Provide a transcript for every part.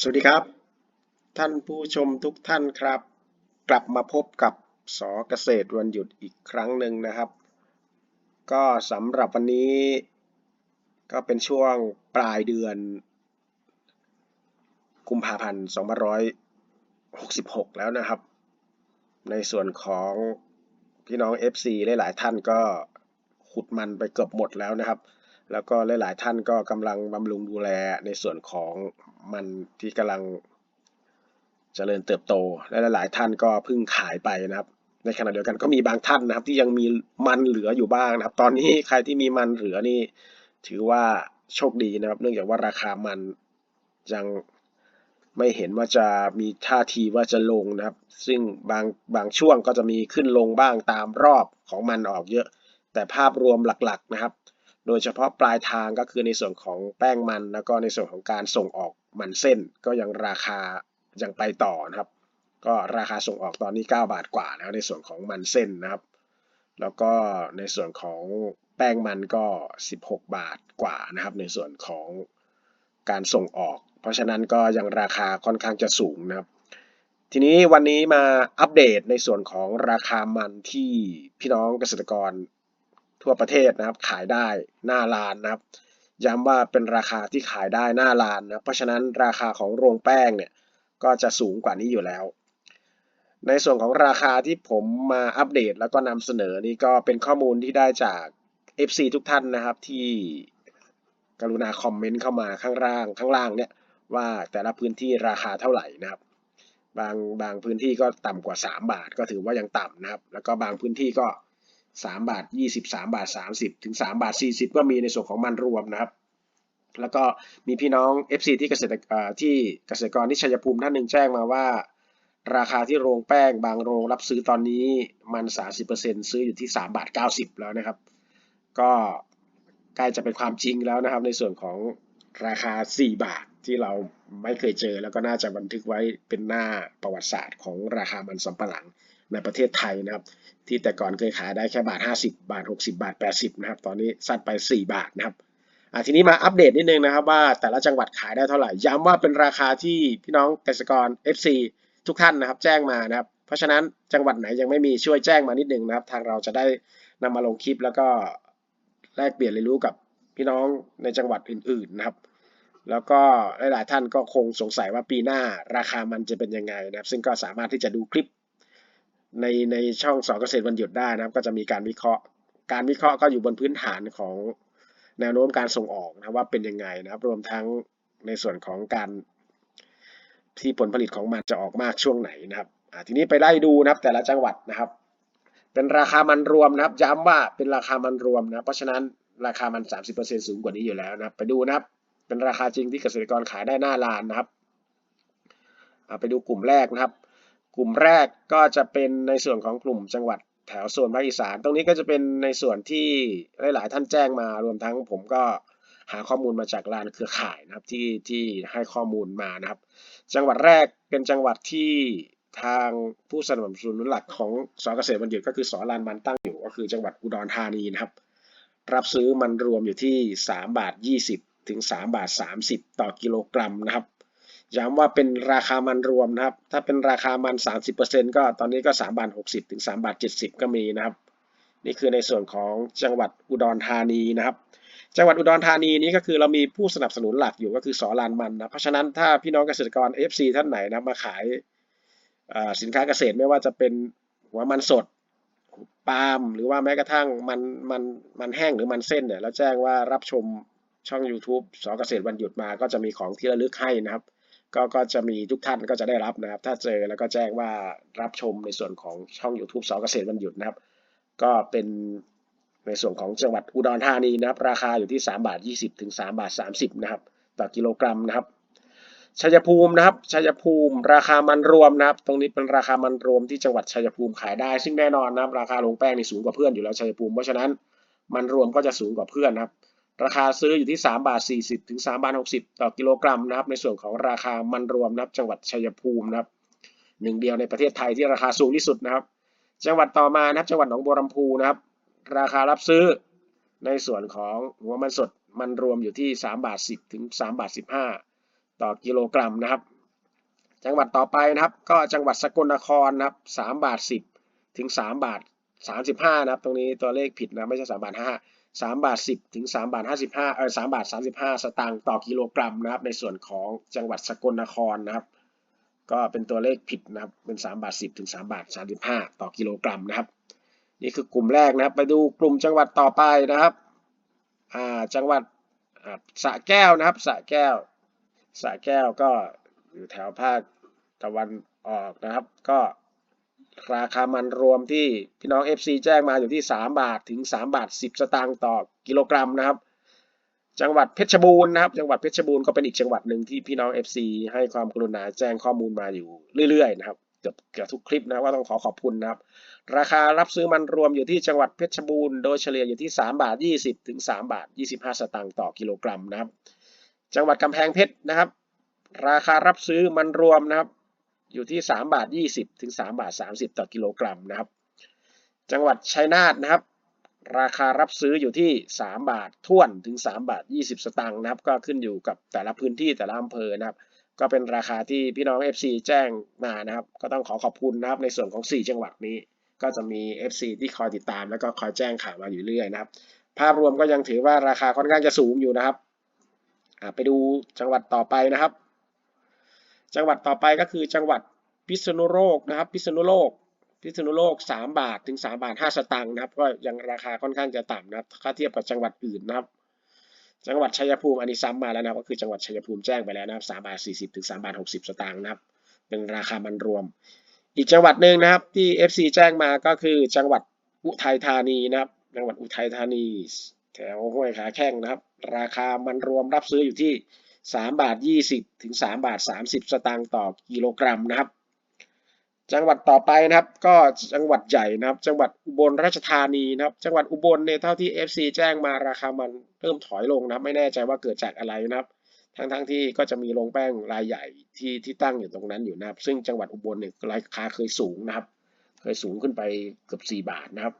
สวัสดีครับ ท่านผู้ชมทุกท่านครับ กลับมาพบกับสอเกษตรวันหยุดอีกครั้งหนึ่งนะครับ ก็สำหรับวันนี้ ก็เป็นช่วงปลายเดือน กุมภาพันธ์2566 แล้วนะครับ ในส่วนของพี่น้อง FC หลายๆท่านก็ขุดมันไปเกือบหมดแล้วนะครับ แล้วก็หลายๆท่านก็กำลังบำรุงดูแลในส่วนของ มันที่กำลังเจริญเติบโต และหลายๆท่านก็เพิ่งขายไปนะครับ ในขณะเดียวกันก็มีบางท่านนะครับ ที่ยังมีมันเหลืออยู่บ้างนะครับ ตอนนี้ใครที่มีมันเหลือนี่ ถือว่าโชคดีนะครับ เนื่องจากว่าราคามันยังไม่เห็นว่าจะมีท่าทีว่าจะลงนะครับ ซึ่งบางบางช่วงก็จะมีขึ้นลงบ้างตามรอบของมันออกเยอะ แต่ภาพรวมหลักๆนะครับ โดยเฉพาะปลายทางก็คือในส่วนของแป้งมัน แล้วก็ในส่วนของการส่งออกมันเส้น ก็ยังราคายังไปต่อนะครับ ก็ราคาส่งออกตอนนี้ 9 บาทกว่าแล้วในส่วนของมันเส้นนะครับ แล้วก็ในส่วนของแป้งมันก็ 16 บาทกว่านะครับ ในส่วนของการส่งออก เพราะฉะนั้นก็ยังราคาค่อนข้างจะสูงนะครับ ทีนี้วันนี้มาอัปเดตในส่วนของราคามันที่พี่น้องเกษตรกร ทั่วประเทศนะครับขายได้หน้าลานนะครับ ย้ำว่าเป็นราคาที่ขายได้หน้าลานนะเพราะฉะนั้นราคาของโรงแป้งเนี่ยก็จะสูงกว่านี้อยู่แล้ว ในส่วนของราคาที่ผมมาอัปเดตแล้วก็นำเสนอนี่ก็เป็นข้อมูลที่ได้จาก FC ทุกท่านนะครับที่กรุณาคอมเมนต์เข้ามาข้างล่างข้างล่างเนี่ยว่าแต่ละพื้นที่ราคาเท่าไหร่นะครับ บางบางพื้นที่ก็ต่ำกว่า 3 บาทก็ถือว่ายังต่ำนะครับ แล้วก็บางพื้นที่ก็ 3 บาท 20 3 บาท 30 ถึง 3 บาท 40 ก็มีในส่วนของมันรวมนะครับ แล้วก็มีพี่น้อง FC ที่เกษตรที่เกษตรกรที่ชัยภูมิท่านหนึ่งแจ้งมาว่า ราคาที่โรงแป้งบางโรงรับซื้อตอนนี้มัน 30%ซื้ออยู่ที่ 3 บาท 90 แล้วนะครับ ก็ใกล้จะเป็นความจริงแล้วนะครับ ในส่วนของราคา 4 บาทที่เราไม่เคยเจอแล้วก็น่าจะบันทึกไว้เป็นหน้าประวัติศาสตร์ของราคามันสำปะหลัง ในประเทศไทยนะครับ ที่แต่ก่อนเคยขายได้แค่บาท 50 บาท 60 บาท 80 นะครับ ตอนนี้ซัดไป 4 บาทนะครับอ่าทีนี้มาอัปเดตนิดนึงนะครับว่าแต่ละจังหวัดขายได้เท่าไหร่ ย้ำว่าเป็นราคาที่พี่น้องเกษตรกร FC ทุกท่านนะครับ แจ้งมานะครับ เพราะฉะนั้นจังหวัดไหนยังไม่มีช่วยแจ้งมานิดนึงนะครับ ทางเราจะได้นำมาลงคลิปแล้วก็แลกเปลี่ยนเรียนรู้กับพี่น้องในจังหวัดอื่น ๆนะครับ แล้วก็หลาย ๆ ท่านก็คงสงสัยว่าปีหน้าราคามันจะเป็นยังไงนะครับ ซึ่งก็สามารถที่จะดูคลิป ในในช่องสอนเกษตรวันหยุดได้นะครับ ก็จะมีการวิเคราะห์ การวิเคราะห์ก็อยู่บนพื้นฐานของแนวโน้มการส่งออกนะว่าเป็นยังไงนะครับ รวมทั้งในส่วนของการที่ผลผลิตของมันจะออกมากช่วงไหนนะครับทีนี้ไปไล่ดูนะครับแต่ละจังหวัดนะครับ เป็นราคามันรวมนะครับ ย้ำว่าเป็นราคามันรวมนะเพราะฉะนั้นราคามัน 30%สูงกว่านี้อยู่แล้วนะครับ ไปดูนะครับ เป็นราคาจริงที่เกษตรกรขายได้หน้าลานนะครับไปดูกลุ่มแรกนะครับ กลุ่มแรกก็จะเป็นในส่วนของกลุ่มจังหวัดแถวโซนภาคอีสาน ตรงนี้ก็จะเป็นในส่วนที่หลาย ๆ ท่านแจ้งมารวมทั้งผมก็หาข้อมูลมาจากร้านเครือข่ายนะครับที่ที่ให้ข้อมูลมานะครับ จังหวัดแรกเป็นจังหวัดที่ทางผู้สนับสนุนหลักของสเกษตรบัณฑิตก็คือสอลานมันตั้งอยู่ก็คือจังหวัดอุดรธานีนะครับ รับซื้อมันรวมอยู่ที่ 3 บาท 20 ถึง 3 บาท 30 ต่อกิโลกรัมนะครับ ย้ำว่าเป็นราคามันรวมนะครับ ถ้าเป็นราคามัน 30%ก็ตอนนี้ก็3บาท60 ถึง3บาท70 ก็มีนะครับ นี่คือในส่วนของจังหวัดอุดรธานีนะครับ จังหวัดอุดรธานีนี้ก็คือเรามีผู้สนับสนุนหลักอยู่ก็คือสอลานมันนะ เพราะฉะนั้นถ้าพี่น้องเกษตรกร FC ท่านไหนนะมาขายสินค้าเกษตรไม่ว่าจะเป็นหัวมันสดปาล์มหรือว่าแม้กระทั่งมันมันมันแห้งหรือมันเส้นเนี่ยแล้วแจ้งว่ารับชมช่อง YouTube สอเกษตรวันหยุดมาก็จะมีของที่ระลึกให้นะครับ ก็ก็จะมีทุกท่านก็จะได้รับนะครับ ถ้าเจอแล้วก็แจ้งว่ารับชมในส่วนของช่อง YouTube สอเกษตรวันหยุดนะครับ ก็เป็นในส่วนของจังหวัดอุดรธานีนะครับ ราคาอยู่ที่ 3 บาท 20 ถึง 3 บาท 30 นะครับ ต่อกิโลกรัมนะครับชัยภูมินะครับชัยภูมิ ราคามันรวมนะครับ ตรงนี้เป็นราคามันรวมที่จังหวัดชัยภูมิขายได้ ซึ่งแน่นอนนะครับ ราคาลงแป้งนี่สูงกว่าเพื่อนอยู่แล้วชัยภูมิเพราะฉะนั้นมันรวมก็จะสูงกว่าเพื่อนนะครับ ราคาซื้ออยู่ที่ 3 บาท 40 ถึง 3 บาท 60 ต่อกิโลกรัมนะครับ ในส่วนของราคามันรวมนะครับ จังหวัดชัยภูมินะครับหนึ่งเดียวในประเทศไทยที่ราคาสูงที่สุดนะครับ จังหวัดต่อมานะครับ จังหวัดหนองบัวลำพูนะครับ ราคารับซื้อในส่วนของหัวมันสดมันรวมอยู่ที่ 3 บาท 10 ถึง 3 บาท 15 ต่อกิโลกรัมนะครับ จังหวัดต่อไปนะครับ ก็จังหวัดสกลนครนะครับสามบาทสิบถึงสามบาทสามสิบห้านะครับ ตรงนี้ตัวเลขผิดนะไม่ใช่สามบาทห้า สามบาทสิบถึงสามบาทห้าสิบห้าเออสามบาทสามสิบห้าสตางค์ต่อกิโลกรัมนะครับ ในส่วนของจังหวัดสกลนครนะครับ ก็เป็นตัวเลขผิดนะครับ เป็นสามบาทสิบถึงสามบาทสามสิบห้าต่อกิโลกรัมนะครับ นี่คือกลุ่มแรกนะครับ ไปดูกลุ่มจังหวัดต่อไปนะครับอ่าจังหวัดสระแก้วนะครับสระแก้วสระแก้วก็อยู่แถวภาคตะวันออกนะครับ ก็ ราคามันรวมที่พี่น้อง FC แจ้งมาอยู่ที่ 3 บาทถึง 3 บาท 10 สตางค์ต่อกิโลกรัมนะครับ จังหวัดเพชรบูรณ์นะครับ จังหวัดเพชรบูรณ์ก็เป็นอีกจังหวัดหนึ่งที่พี่น้อง FC ให้ความกรุณาแจ้งข้อมูลมาอยู่เรื่อยๆนะครับเกือบเกือบทุกคลิปนะว่าต้องขอขอบคุณนะครับ ราคารับซื้อมันรวมอยู่ที่จังหวัดเพชรบูรณ์โดยเฉลี่ยอยู่ที่ 3 บาท 20 ถึง 3 บาท 25 สตางค์ต่อกิโลกรัมนะครับ จังหวัดกำแพงเพชรนะครับ ราคารับซื้อมันรวมนะครับ อยู่ที่ 3 บาท 20 ถึง 3 บาท 30 ต่อกิโลกรัมนะครับ จังหวัดชัยนาทนะครับ ราคารับซื้ออยู่ที่ 3 บาทท่วนถึง 3 บาท 20 สตางค์นะครับ ก็ขึ้นอยู่กับแต่ละพื้นที่แต่ละอำเภอนะครับ ก็เป็นราคาที่พี่น้อง FC แจ้งมานะครับ ก็ต้องขอขอบคุณนะครับในส่วนของ 4 จังหวัดนี้ ก็จะมี FC ที่คอยติดตาม แล้วก็คอยแจ้งข่าวมาอยู่เรื่อยนะครับ ภาพรวมก็ยังถือว่าราคาค่อนข้างจะสูงอยู่นะครับไปดูจังหวัดต่อไปนะครับ จังหวัดต่อไปก็คือจังหวัดพิษณุโลกนะครับพิษณุโลกพิษณุโลก 3 บาทถึง 3 บาท 5 สตางค์นะครับ ก็ยังราคาค่อนข้างจะต่ำนะครับถ้าเทียบกับจังหวัดอื่นนะครับ จังหวัดชัยภูมิอันนี้ซ้ำมาแล้วนะก็คือจังหวัดชัยภูมิแจ้งไปแล้วนะครับ3บาท 40 ถึง 3 บาท 60 สตางค์นะครับ เป็นราคามันรวม อีกจังหวัดหนึ่งนะครับที่ FC แจ้งมาก็คือจังหวัดอุทัยธานีนะครับ จังหวัดอุทัยธานี แถวห้วยขาแข้งนะครับ ราคามันรวมรับซื้ออยู่ที่ 3 บาท 20 ถึง 3 บาท 30 สตางค์ต่อกิโลกรัมนะครับ จังหวัดต่อไปนะครับก็จังหวัดใหญ่นะครับ จังหวัดอุบลราชธานีนะครับ จังหวัดอุบลเนี่ยเท่าที่ FC แจ้งมาราคามันเริ่มถอยลงนะครับ ไม่แน่ใจว่าเกิดจากอะไรนะครับทั้งๆทที่ก็จะมีโรงแป้งรายใหญ่ที่ที่ตั้งอยู่ตรงนั้นอยู่นะครับ ซึ่งจังหวัดอุบลเนี่ยราคาเคยสูงนะครับ เคยสูงขึ้นไปเกือบ 4 บาทนะครับ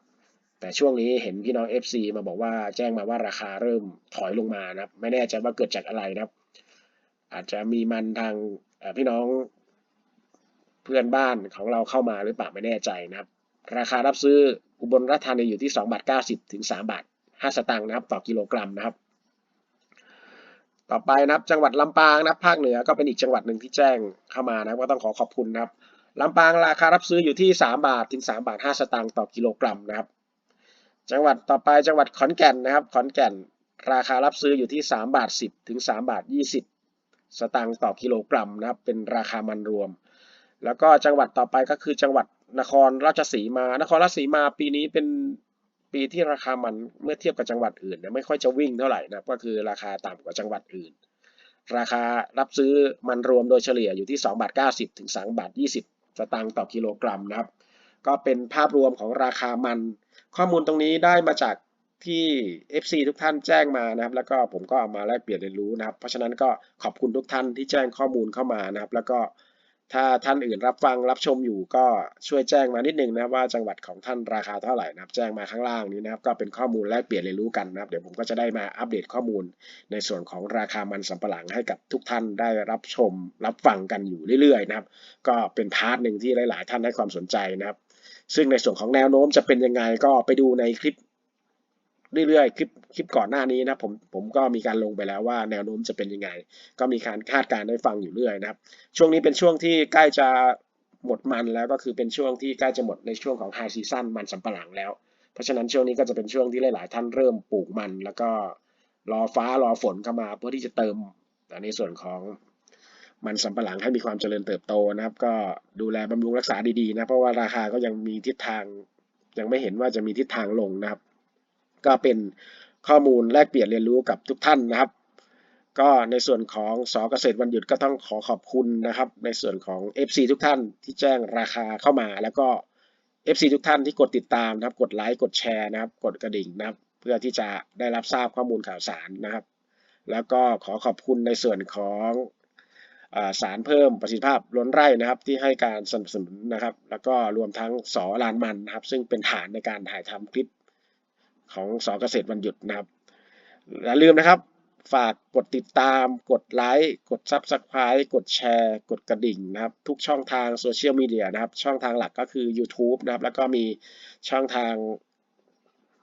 แต่ช่วงนี้เห็นพี่น้อง FC มาบอกว่าแจ้งมาว่าราคาเริ่มถอยลงมานะครับ ไม่แน่ใจว่าเกิดจากอะไรนะครับ อาจจะมีมันทางพี่น้องเพื่อนบ้านของเราเข้ามาหรือเปล่าไม่แน่ใจนะครับ ราคารับซื้ออุบลราชธานีอยู่ที่2บาท90 ถึง3บาท5สตางค์นะครับต่อกิโลกรัมนะครับ ต่อไปนะครับจังหวัดลำปางนะภาคเหนือก็เป็นอีกจังหวัดหนึ่งที่แจ้งเข้ามานะก็ต้องขอขอบคุณนะครับลำปางราคารับซื้ออยู่ที่ 3 บาทถึง3บาท5สตางค์ต่อกิโลกรัมนะครับ จังหวัดต่อไปจังหวัดขอนแก่นนะครับ ขอนแก่น ราคารับซื้ออยู่ที่ 3 บาท 10 ถึง 3 บาท 20 สตางค์ต่อกิโลกรัมนะครับ เป็นราคามันรวม แล้วก็จังหวัดต่อไปก็คือจังหวัดนครราชสีมา นครราชสีมาปีนี้เป็นปีที่ราคามันเมื่อเทียบกับจังหวัดอื่นนี่ยไม่ค่อยจะวิ่งเท่าไหร่นะก็คือราคาต่ำกว่าจังหวัดอื่น ราคารับซื้อมันรวมโดยเฉลี่ยอยู่ที่2บาท90 ถึง3บาท 20 สตางค์ต่อกิโลกรัมนะครับ ก็เป็นภาพรวมของราคามัน ข้อมูลตรงนี้ได้มาจาก ที่ FC ทุกท่านแจ้งมานะครับ แล้วก็ผมก็เอามาแลกเปลี่ยนเรียนรู้นะครับ เพราะฉะนั้นก็ขอบคุณทุกท่านที่แจ้งข้อมูลเข้ามานะครับ แล้วก็ถ้าท่านอื่นรับฟังรับชมอยู่ก็ช่วยแจ้งมานิดนึงนะครับว่าจังหวัดของท่านราคาเท่าไหร่นะครับ แจ้งมาข้างล่างนี้นะครับ ก็เป็นข้อมูลแลกเปลี่ยนเรียนรู้กันนะครับ เดี๋ยวผมก็จะได้มาอัปเดตข้อมูล ในส่วนของราคามันสำปะหลังให้กับทุกท่านได้รับชม รับฟังกันอยู่เรื่อยๆนะครับ ก็เป็นพาร์ทหนึ่งที่หลาย ๆ ท่านให้ความสนใจนะครับ ซึ่งในส่วนของแนวโน้มจะเป็นยังไงก็ไปดูในคลิป เรื่อยๆ คลิปคลิปก่อนหน้านี้นะผมผมก็มีการลงไปแล้วว่าแนวโน้มจะเป็นยังไง ก็มีการคาดการณ์ให้ฟังอยู่เรื่อยนะครับ ช่วงนี้เป็นช่วงที่ใกล้จะหมดมันแล้วก็คือเป็นช่วงที่ใกล้จะหมดในช่วงของไฮซีซั่นมันสำปะหลังแล้ว เพราะฉะนั้นช่วงนี้ก็จะเป็นช่วงที่หลายๆ ท่านเริ่มปลูกมัน แล้วก็รอฟ้ารอฝนเข้ามาเพื่อที่จะเติมในส่วนของมันสำปะหลังให้มีความเจริญเติบโตนะครับ ก็ดูแลบำรุงรักษาดีๆนะเพราะว่าราคาก็ยังมีทิศทางยังไม่เห็นว่าจะมีทิศทางลงนะครับ ก็เป็นข้อมูลแลกเปลี่ยนเรียนรู้กับทุกท่านนะครับ ก็ในส่วนของสอเกษตรวันหยุดก็ต้องขอขอบคุณนะครับ ในส่วนของ FC ทุกท่านที่แจ้งราคาเข้ามา แล้วก็ FC ทุกท่านที่กดติดตามนะครับ กดไลค์กดแชร์นะครับ กดกระดิ่งนะครับ เพื่อที่จะได้รับทราบข้อมูลข่าวสารนะครับ แล้วก็ขอขอบคุณในส่วนของสารเพิ่มประสิทธิภาพล้นไร่นะครับ ที่ให้การสนับสนุนนะครับ แล้วก็รวมทั้งสอลานมันนะครับ ซึ่งเป็นฐานในการถ่ายทำคลิป ของสอเกษตรวันหยุดนะครับอย่าลืมนะครับ ฝากกดติดตาม กดไลค์กด Subscribe กดแชร์ กดกระดิ่งนะครับ ทุกช่องทางโซเชียลมีเดียนะครับ ช่องทางหลักก็คือ YouTube นะครับ แล้วก็มีช่องทาง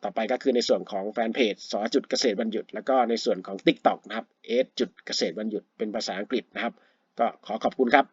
ต่อไปก็คือในส่วนของแฟนเพจสจุดเกษตรวันหยุด แล้วก็ในส่วนของ TikTok นะครับเอจุดเกษตรวันหยุดเป็นภาษาอังกฤษนะครับ ก็ขอขอบคุณครับ